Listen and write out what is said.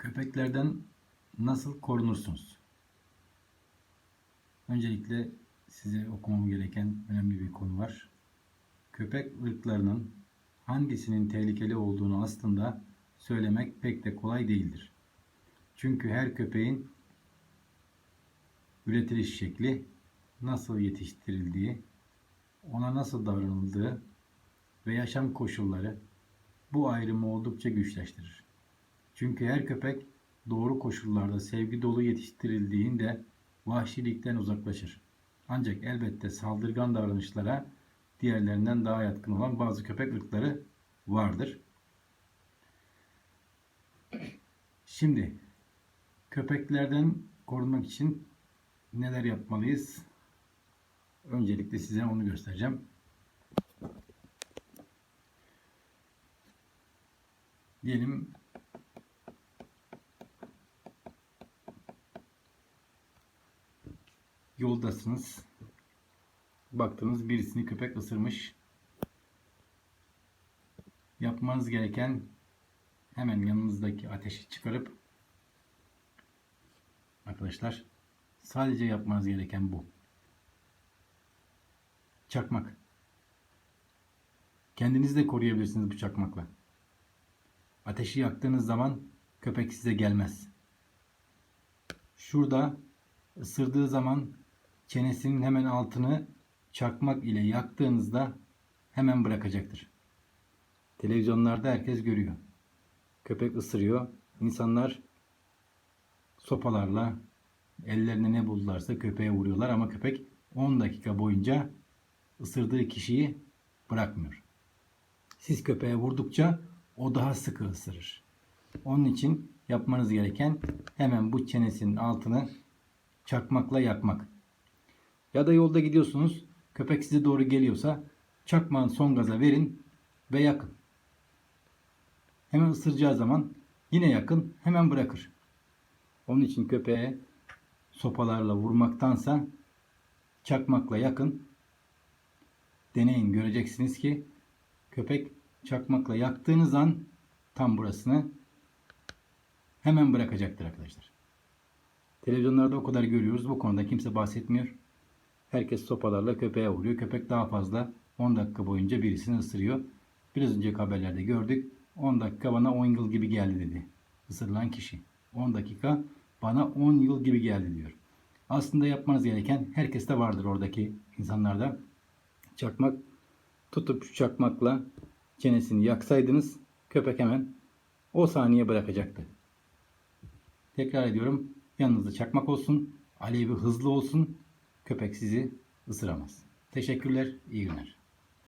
Köpeklerden nasıl korunursunuz? Öncelikle size okumam gereken önemli bir konu var. Köpek ırklarının hangisinin tehlikeli olduğunu aslında söylemek pek de kolay değildir. Çünkü her köpeğin üretiliş şekli, nasıl yetiştirildiği, ona nasıl davranıldığı ve yaşam koşulları bu ayrımı oldukça güçleştirir. Çünkü her köpek doğru koşullarda sevgi dolu yetiştirildiğinde vahşilikten uzaklaşır. Ancak elbette saldırgan davranışlara diğerlerinden daha yatkın olan bazı köpek ırkları vardır. Şimdi köpeklerden korunmak için neler yapmalıyız? Öncelikle size onu göstereceğim. Diyelim yoldasınız. Baktınız birisini köpek ısırmış. Yapmanız gereken hemen yanınızdaki ateşi çıkarıp arkadaşlar sadece yapmanız gereken bu. Çakmak. Kendinizi de koruyabilirsiniz bu çakmakla. Ateşi yaktığınız zaman köpek size gelmez. Şurada ısırdığı zaman çenesinin hemen altını çakmak ile yaktığınızda hemen bırakacaktır. Televizyonlarda herkes görüyor. Köpek ısırıyor. İnsanlar sopalarla ellerine ne buldularsa köpeğe vuruyorlar ama köpek 10 dakika boyunca ısırdığı kişiyi bırakmıyor. Siz köpeğe vurdukça o daha sıkı ısırır. Onun için yapmanız gereken hemen bu çenesinin altını çakmakla yakmak. Ya da yolda gidiyorsunuz, köpek size doğru geliyorsa çakmağın son gaza verin ve yakın. Hemen ısıracağı zaman yine yakın, hemen bırakır. Onun için köpeğe sopalarla vurmaktansa çakmakla yakın. Deneyin göreceksiniz ki köpek çakmakla yaktığınız an tam burasını hemen bırakacaktır arkadaşlar. Televizyonlarda o kadar görüyoruz. Bu konuda kimse bahsetmiyor. Herkes sopalarla köpeğe vuruyor. Köpek daha fazla 10 dakika boyunca birisini ısırıyor. Biraz önceki haberlerde gördük. 10 dakika bana 10 yıl gibi geldi dedi. Isırılan kişi. 10 dakika bana 10 yıl gibi geldi diyor. Aslında yapmanız gereken herkeste vardır oradaki insanlarda. Çakmak tutup çakmakla çenesini yaksaydınız köpek hemen o saniye bırakacaktı. Tekrar ediyorum. Yanınızda çakmak olsun. Alevi hızlı olsun. Köpek sizi ısıramaz. Teşekkürler. iyi günler.